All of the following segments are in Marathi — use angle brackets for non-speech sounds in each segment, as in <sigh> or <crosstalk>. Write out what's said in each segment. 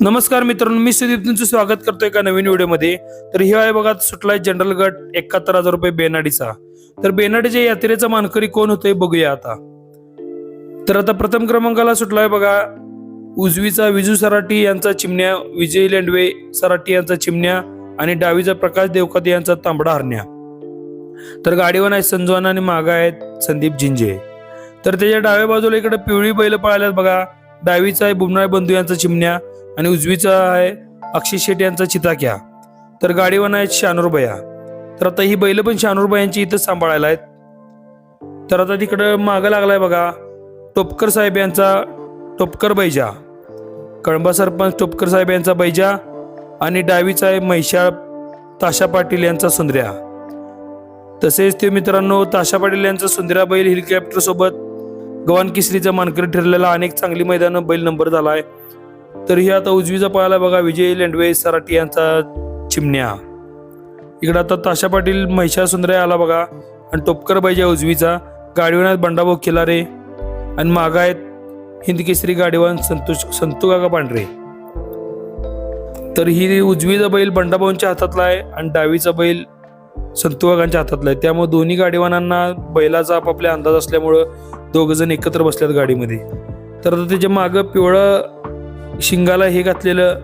नमस्कार मित्रांनो मी सुदीप तुमचं स्वागत करतोय एका नवीन व्हिडिओमध्ये. तर हे भागात बघा सुटलाय जनरल गट एकाहत्तर हजार रुपये बेनाडीचा. तर बेनाडीच्या यात्रेचा मानकरी कोण होतोय बघूया आता. तर आता प्रथम क्रमांकाला सुटलाय बघा उजवीचा विजू सराटी यांचा चिमण्या विजय लेंडवे सराटी यांचा चिमण्या आणि डावीचा प्रकाश देवकाते यांचा तांबडा हरण्या. तर गाडीवर आहे संजवान आणि मागा आहेत संदीप झिंजे. तर त्याच्या डाव्या बाजूला इकडे पिवळी बैल पळाल्यात बघा डावीचा आहे बुमनाय बंधू यांचा चिमण्या आणि उजवीचा आहे अक्षय शेट यांचा चिताक्या तर गाडीवर आहेत शानूरबया तर आता ही बैल पण शानूरबयांची इथं सांभाळायला आहेत. तर आता तिकडं मागं लागलाय बघा. टोपकर साहेब यांचा टोपकर बैजा. कळंबा सरपंच टोपकर साहेब यांचा बैजा आणि डावीचा आहे महिषाळ ताशा पाटील यांचा सुंदऱ्या. तसेच ते मित्रांनो ताशा पाटील यांचा सुंदर्या बैल हेलिकॉप्टर गवान किसरीचा मानकरी ठरलेला अनेक चांगली मैदानं बैल नंबर झाला आहे तर ही आता उजवीचा पाहायला बघा विजय लेंडवे सराटी यांचा चिमण्या. इकडं आता ताशा पाटील महिषा सुंदरे आला बघा आणि टोपकर पाहिजे उजवीचा. गाडीवान बंडाभाऊ खिलारे आणि मागा आहेत हिंद केसरी गाडीवान संतोष संतू काका पांढरे. तर ही उजवीचा बैल बंडाभाऊंच्या हातातला आहे आणि डावीचा बैल संतू हातातलं हातातला आहे. त्यामुळे दोन्ही गाडीवानांना बैलाचा आपापल्या अंदाज असल्यामुळं दोघंजण एकत्र बसल्यात गाडीमध्ये. तर आता त्याच्या मागं पिवळं शिंगाला हे घातलेलं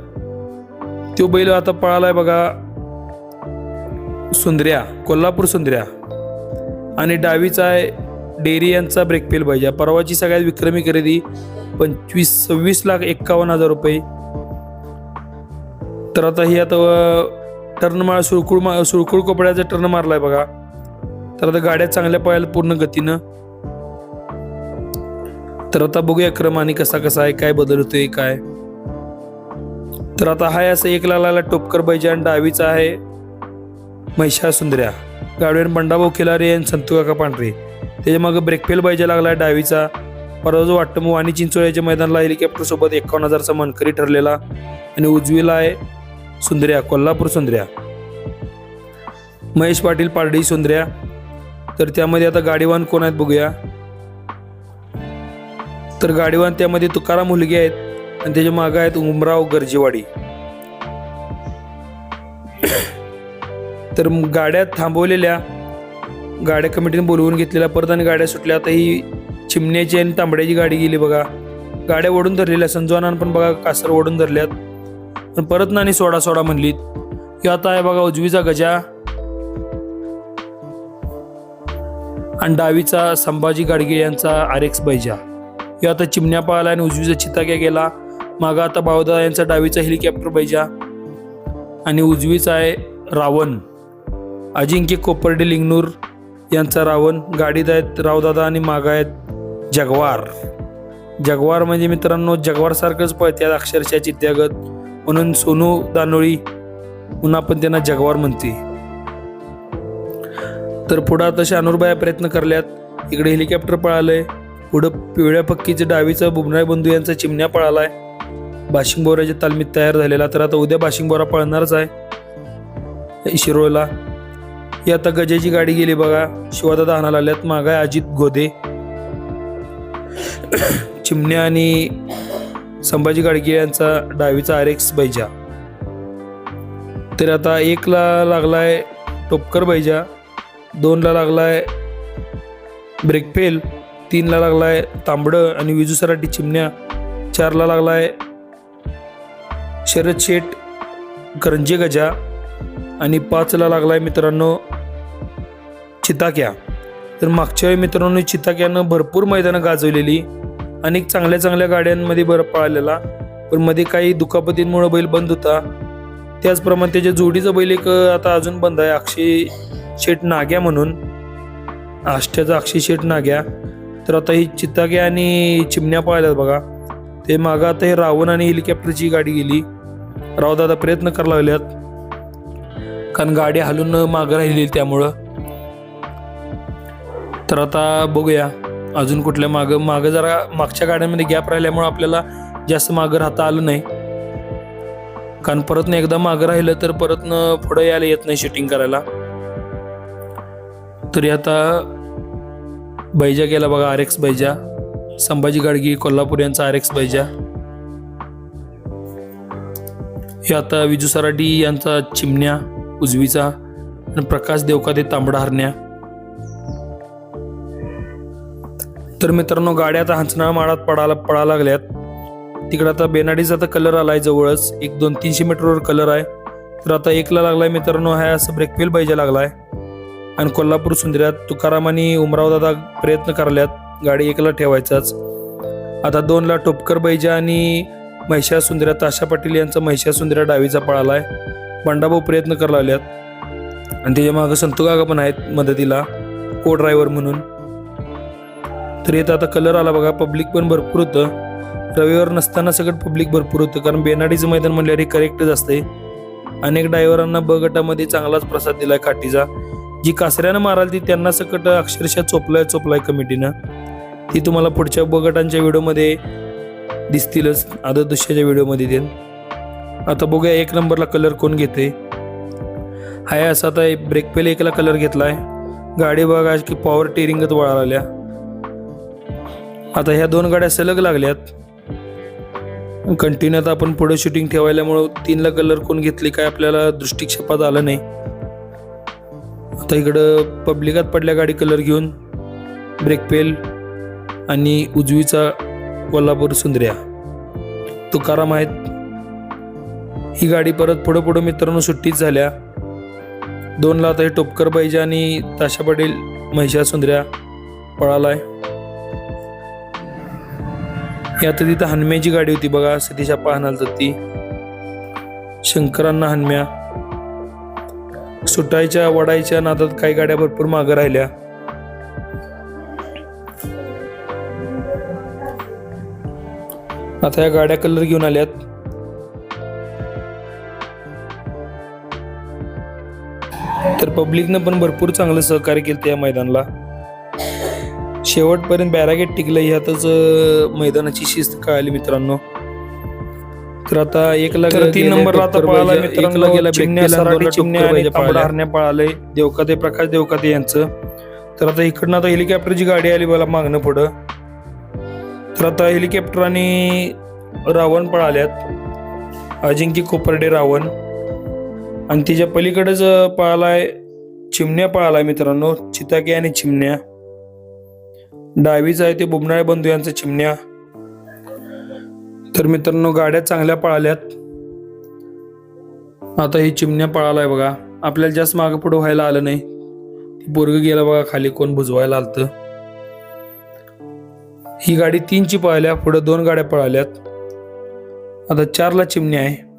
तो बैल आता पळालाय बघा. सुंदऱ्या कोल्हापूर सुंदऱ्या आणि डावीचा आहे डेरी यांचा ब्रेक फेल पाहिजे. परवाची सगळ्यात विक्रमी खरेदी पंचवीस सव्वीस लाख एक्कावन्न हजार रुपये. तर आता ही आता टर्न मार सुळकुळ मा सुळकुळ कपड्याचा टर्न मारलाय बघा. तर आता गाड्या चांगल्या पळायला पूर्ण गतीनं. तर आता बघूया क्रम आणि कसा कसा आहे काय बदल होतोय काय. तर आता हाय असं एक लाला टोपकर बैजा आणि डावीचा आहे महिषा सुंदऱ्या. गाडीवर बंडाभाऊ खिलारे आणि संतू काका पांढरे. त्याच्यामागे ब्रेकफेल बैजा लागला डावीचा. परवा जो वाटतं मग वाणी चिंचोळ्याच्या मैदानाला हेलिकॉप्टर सोबत एकावन्न हजारचा मनकरी ठरलेला आणि उजवीला आहे सुंदर्या कोल्हापूर सुंदर्या. महेश पाटील पारडी सुंदर्या. तर त्यामध्ये आता गाडीवान कोण आहेत बघूया. तर गाडीवान त्यामध्ये तुकाराम मुलगी आहेत आणि त्याच्यामागे आहेत उमराव गरजेवाडी. <coughs> तर गाड्या थांबवलेल्या गाड्या कमिटीने बोलवून घेतलेल्या परत आणि गाड्या सुटल्या. आता ही चिमण्याची आणि तांबड्याची गाडी गेली बघा. गाड्या ओढून धरलेल्या संजवानान पण बघा कासर ओढून धरल्यात. पण परत नाणी सोडा सोडा म्हणलीत की आता आहे बघा उजवीचा गजा. आणि डावीचा संभाजी गाडगे यांचा आर एक्स बैजा. हे आता चिमण्या पाळला आणि उजवीचा चिताक्या गेला. मागा आता बावदा यांचा डावीचा हेलिकॉप्टर बैजा. आणि उजवीचा आहे रावण. अजिंक्य कोपर्डे लिंगनूर यांचा रावण. गाडीत आहेत रावदादा आणि मागा आहेत जगवार. जगवार म्हणजे मित्रांनो जगवारसारखंच पळत्यात अक्षरशः चित्यागत. म्हणून सोनू दानोळी म्हणून आपण त्यांना जगवार म्हणते. तर पुढं आता शानूरबाया प्रयत्न करल्यात. इकडे हेलिकॉप्टर पळालंय. पुढं पिवळ्या पक्कीचं डावीचा बुमराय बंधू यांचा चिमण्या पळालाय. बाशिंग बोराच्या तालमीत तयार झालेला तर आता उद्या बाशिंग बोरा पळणारच आहे. शिरोळला. ही आता गजाची गाडी गेली बघा. शिवादादा आणायला आल्यात मागाय अजित गोदे. चिमण्या आणि संभाजी गाडगे यांचा डावीचा आर एक्स बैजा. तर आता एकला लागलाय टोपकर बैजा दोनला लागलाय ब्रेकफेल तीनला लागलाय तांबडं आणि विजू सराटी चिमण्या चारला लागलाय शरद शेठ करंजे गजा आणि पाचला लागलाय मित्रांनो चिताक्या. तर मागच्या वेळी मित्रांनो चिताक्यानं भरपूर मैदानं गाजवलेली. अनेक चांगल्या चांगल्या गाड्यांमध्ये बरं पळालेला पण मध्ये काही दुखापतींमुळे बैल बंद होता. त्याचप्रमाणे त्याच्या जोडीचा बैल एक आता अजून बंद आहे अक्षय शेठ नाग्या म्हणून. आष्ट्याचा अक्षय शेठ नाग्या. तर आता ही चित्ताग्या आणि चिमण्या पाहिल्यात बघा. ते मागं आता हे रावण आणि हेलिकॉप्टरची गाडी गेली. रावदादा प्रयत्न करायला लागल्यात. कारण गाडी हलून मागं राहिली त्यामुळं. तर आता बघूया. अजून कुठल्या मागं मागं जरा मागच्या गाड्यांमध्ये गॅप राहिल्यामुळे आपल्याला जास्त मागं राहता आलं नाही. कारण परतनं एकदा मागं राहिलं तर परत पुढं यायला येत नाही शूटिंग करायला. तरी आता बैजा गेला बघा आर एक्स बैजा. संभाजी गाडगी कोल्हापूर यांचा आर एक्स बैजा. हे आता विजू सराटी यांचा चिमण्या उजवीचा. आणि प्रकाश देवकाते तांबडा हरण्या. तर मित्रांनो गाड्या आता हंचणा माळात पडायला पडा लागल्यात. तिकडं आता बेनाडीचा आता कलर आलाय जवळच. एक दोन तीनशे मीटरवर कलर आहे. तर आता एकला लागलाय मित्रांनो हा असं ब्रेकफेल पाहिजे लागलाय. आणि कोल्हापूर सुंदर्यात तुकाराम आणि उमराव दादा प्रयत्न करल्यात. गाडी एकला ठेवायचाच. आता दोनला टोपकर बैजा आणि महिषा सुंदऱ्या ताशा पाटील यांचा महिषा सुंदर्या डावीचा पळालाय. बंडाभाऊ प्रयत्न करायला लागल्यात. आणि त्याच्या मागं संतू काका पण आहेत मदतीला. को ड्रायव्हर म्हणून. तर येतं. आता कलर आला बघा पब्लिक पण भरपूर होतं. रविवार नसताना सगळं पब्लिक भरपूर होतं. कारण बेनाडीचं मैदान म्हणल्यावर हे करेक्टच असते अनेक ड्रायव्हरांना ब गटामध्ये चांगलाच प्रसाद दिलाय काठीचा. जी कासऱ्यानं माराल ती त्यांना सकट अक्षरशः चोपलाय चोपलाय कमिटीनं. ती तुम्हाला पुढच्या ब गटांच्या व्हिडिओमध्ये दिसतीलच. आदर दुसऱ्याच्या व्हिडिओमध्ये देईन. आता बघूया एक नंबरला कलर कोण घेते हाय असा आता ब्रेक पेल एकला कलर घेतलाय. गाडी बघा की पॉवर टेरिंगच वळाल्या. आता ह्या दोन गाड्या सलग लागल्यात. कंटिन्यू आता आपण पुढे शूटिंग ठेवायल्यामुळं तीनला कलर कोण घेतली काय आपल्याला दृष्टिक्षेपात आलं नाही. आता इकडं पब्लिकात पडल्या गाडी कलर घेऊन ब्रेक पेल आणि उजवीचा कोल्हापूर सुंदर्या. तुकाराम आहेत. ही गाडी परत पुढं पुढं मित्रांनो सुट्टीच झाल्या. दोनला आता हे टोपकर पाहिजे आणि ताशा पाटील महिषा सुंदर्या पळालाय. आहे आता तिथं हनम्याची गाडी होती बघा सतीशा पाहणार तर ती. शंकरांना हनम्या. सुटायच्या वडायच्या नादात काही गाड्या भरपूर मागं राहिल्या. आता या गाड्या कलर घेऊन आल्यात. तर पब्लिकनं पण भरपूर चांगलं सहकार्य केलं त्या मैदानाला. शेवटपर्यंत बॅरागेट टिकलं ह्यातच मैदानाची शिस्त कळाली मित्रांनो. तर आता एक तीन तांबडा हरण्या पळाले देवकाते प्रकाश देवकाते यांचं. तर आता इकडनं आता हेलिकॉप्टरची गाडी आली मला मागणं पुढं. तर आता हेलिकॉप्टर आणि रावण पळाल्यात. अजिंक्य कोपर्डे रावण. आणि तिच्या पलीकडेच पळालाय चिमण्या पळालाय मित्रांनो. चिताके आणि चिमण्या. डायवीज आहे ते बुबनाळे बंधू यांचं चिमण्या. तर मित्रांनो गाड्या चांगल्या पळाल्यात. आता ही चिमण्या पळाला आहे बघा. आपल्याला जास्त मागं पुढं व्हायला आलं नाही. ती पोरग गेला बघा खाली कोण भुजवायला आलतं. ही गाडी तीनची पळाल्या पुढे दोन गाड्या पळाल्यात. आता चारला चिमण्या आहे.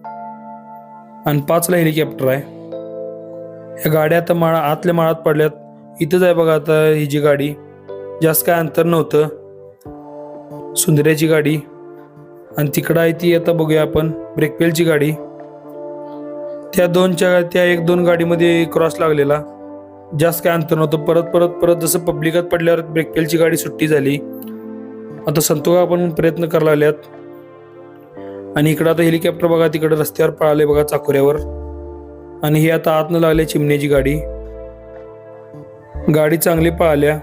आणि पाचला हेलिकॉप्टर आहे. ह्या गाड्या आता माळा आतल्या माळात पडल्यात. इथंच आहे बघा आता ही जी गाडी. जास्त काय अंतर नव्हतं. सुंदर्याची गाडी. आणि तिकडं आहे ती आता बघूया आपण ब्रेकपेलची गाडी. त्या दोनच्या त्या एक दोन गाडीमध्ये क्रॉस लागलेला. जास्त काय अंतर नव्हतं. परत परत परत जसं पब्लिकात पडल्यावर ब्रेकपेलची गाडी सुट्टी झाली. आता संतोगा आपण प्रयत्न करायला लागल्यात. आणि इकडं आता हेलिकॉप्टर बघा तिकडं रस्त्यावर पळाले बघा चाकोऱ्यावर. आणि हे आता आतनं लागले चिमण्याची गाडी. गाडी चांगली पळाल्या.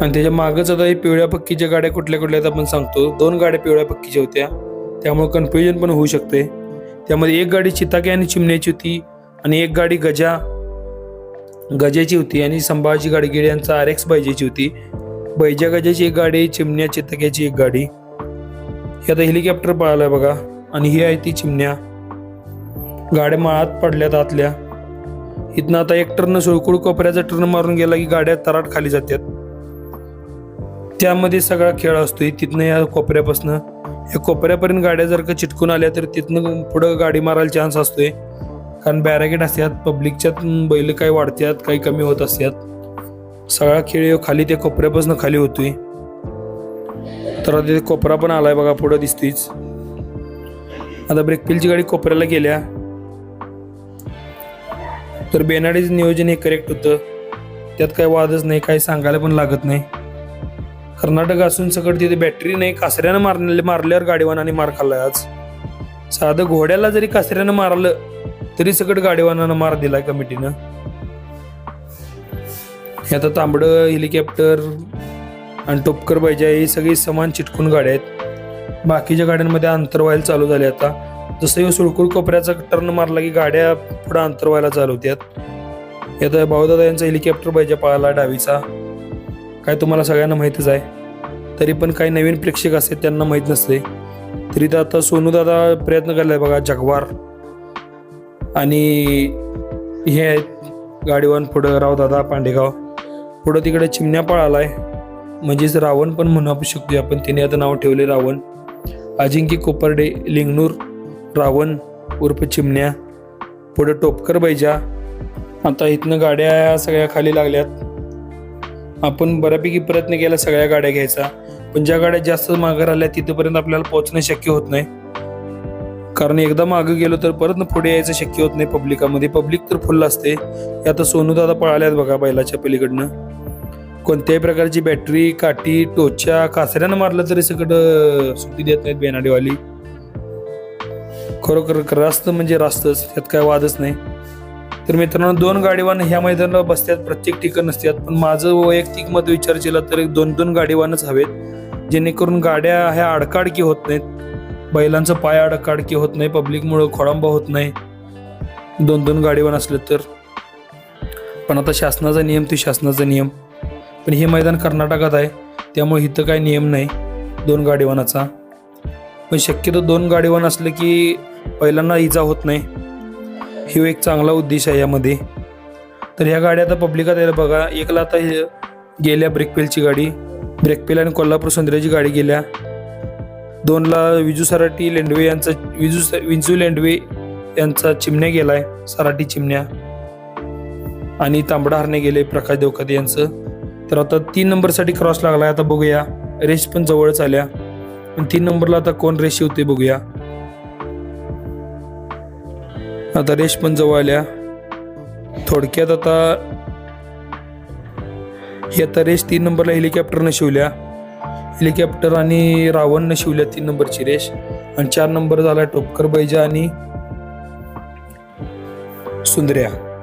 आणि त्याच्या मागच आता हे पिवळ्या पक्कीच्या गाड्या कुठल्या कुठल्या आहेत आपण सांगतो. दोन गाड्या पिवळ्या पक्कीच्या होत्या. त्यामुळे कन्फ्युजन पण होऊ शकते. त्यामध्ये एक गाडी चिताके आणि चिमण्याची होती आणि एक गाडी गजा गजेची होती आणि संभाजी गाडगिरी यांचा आर एक्स बैजेची होती. बैजा गजाची एक गाडी चिमण्या चितक्याची एक गाडी. ही आता हेलिकॉप्टर पळालाय बघा. आणि ही आहे ती चिमण्या. गाड्या माळात पडल्यात आतल्या. इथनं आता एक टर्न सुळकुळ कोपऱ्याचा टर्न मारून गेला की गाड्या तराट खाली जातात त्यामध्ये सगळा खेळ असतो तिथनं या कोपऱ्यापासनं. या कोपऱ्यापर्यंत गाड्या जर का चिटकून आल्या तर तिथनं पुढं गाडी मारायला चान्स असतोय. कारण बॅरागेट असतात पब्लिकच्यात बैल काही वाढतात काही कमी होत असतात सगळा खेळ खाली त्या कोपऱ्यापासून खाली होतोय. तर आता कोपरा पण आलाय बघा पुढं दिसतोयच. आता ब्रेकपिलची गाडी कोपऱ्याला गेल्या. तर बेनाडीचं नियोजन हे करेक्ट होतं. त्यात काही वादच नाही काही सांगायला पण लागत नाही. कर्नाटक असून सगळं तिथे बॅटरी नाही कासऱ्यानं मारले मारल्यावर गाडीवानाने मार खाल्लाय आज. साधं घोड्याला जरी कासऱ्यानं मारलं तरी सगळं गाडीवानानं मार दिलाय कमिटीनं. हे आता तांबडं हेलिकॉप्टर आणि टोपकर पाहिजे ही सगळी समान चिटकून गाड्या आहेत. बाकीच्या गाड्यांमध्ये अंतर व्हायला चालू झाले आता. जसं ह्यो सुळकुळ कोपऱ्याचा टर्न मारला की गाड्या पुढे अंतर व्हायला चालू होत्यात. यात भाऊदादा यांचा हेलिकॉप्टर पाहिजे पाहायला डावीचा. काय तुम्हाला सगळ्यांना माहितीच आहे. तरी पण काही नवीन प्रेक्षक असते त्यांना माहीत नसते तरी तर आता सोनूदादा प्रयत्न करलाय बघा जगवार. आणि हे आहेत गाडीवान पुढं रावदादा पांडेगाव. पुढं तिकडे आला आहे म्हणजेच रावण पण म्हणू शकतो आपण. तिने आता नाव ठेवले रावण. अजिंक्य कोपर्डे लिंगनूर रावण उर्फ चिमण्या. पुढे टोपकर बैजा आता इथनं गाड्या सगळ्या खाली लागल्यात. आपण बऱ्यापैकी प्रयत्न केला सगळ्या गाड्या घ्यायचा. पण ज्या गाड्या जास्त मागं राहिल्या तिथपर्यंत आपल्याला पोहोचणं शक्य होत नाही. कारण एकदा मागं गेलो तर परत पुढे यायचं शक्य होत नाही पब्लिकामध्ये. पब्लिक तर फुल असते. आता सोनू दादा पळाल्यात बघा बैलाच्या पलीकडनं. कोणत्याही प्रकारची बॅटरी काठी टोच्या कासऱ्यानं मारलं तरी सगळं सुट्टी देत नाहीत बेनाडीवाली खरोखर रास्त म्हणजे रास्तच. त्यात काय वादच नाही. तर मित्रांनो दोन गाडीवान ह्या मैदानाला बसतात प्रत्येक ठिकाण नसतात. पण माझं वैयक्तिक मत विचार केला तर एक दोन दोन गाडीवानच हवेत जेणेकरून गाड्या ह्या अडकाडकी होत नाहीत. बैलांचं पाय अडकाडकी होत नाही पब्लिकमुळं खोळंबा होत नाही. दोन दोन गाडीवान असले तर. पण आता शासनाचा नियम ते शासनाचा नियम. पण हे मैदान कर्नाटकात आहे त्यामुळे इथं काही नियम नाही दोन गाडीवानाचा. पण शक्यतो दोन गाडीवान असले की पहिल्यांदा इजा होत नाही. ही एक चांगला उद्देश आहे यामध्ये. तर ह्या गाड्या आता पब्लिकात यायला बघा एकला आता हे गेल्या ब्रेकपेलची गाडी ब्रेकपेल आणि कोल्हापूर सुंदराची गाडी गेल्या. दोनला विजू सराटी लेंडवे यांचा विजू स- लेंडवे यांचा चिमण्या गेलाय सराटी चिमण्या. आणि तांबडा हरणे गेले प्रकाश देवखते यांचं. तर आता तीन नंबरसाठी क्रॉस लागलाय आता बघूया. रेस पण जवळच आल्या. पण तीन नंबरला आता कोण रेस होते बघूया. आता रेश पण जवळ आल्या. थोडक्यात आता येता आता तीन नंबरला हेलिकॉप्टरनं शिवल्या. हेलिकॉप्टर आणि रावणनं शिवल्या तीन नंबरची रेश. आणि चार नंबर झाला टोपकर बैजा आणि सुंदर्या.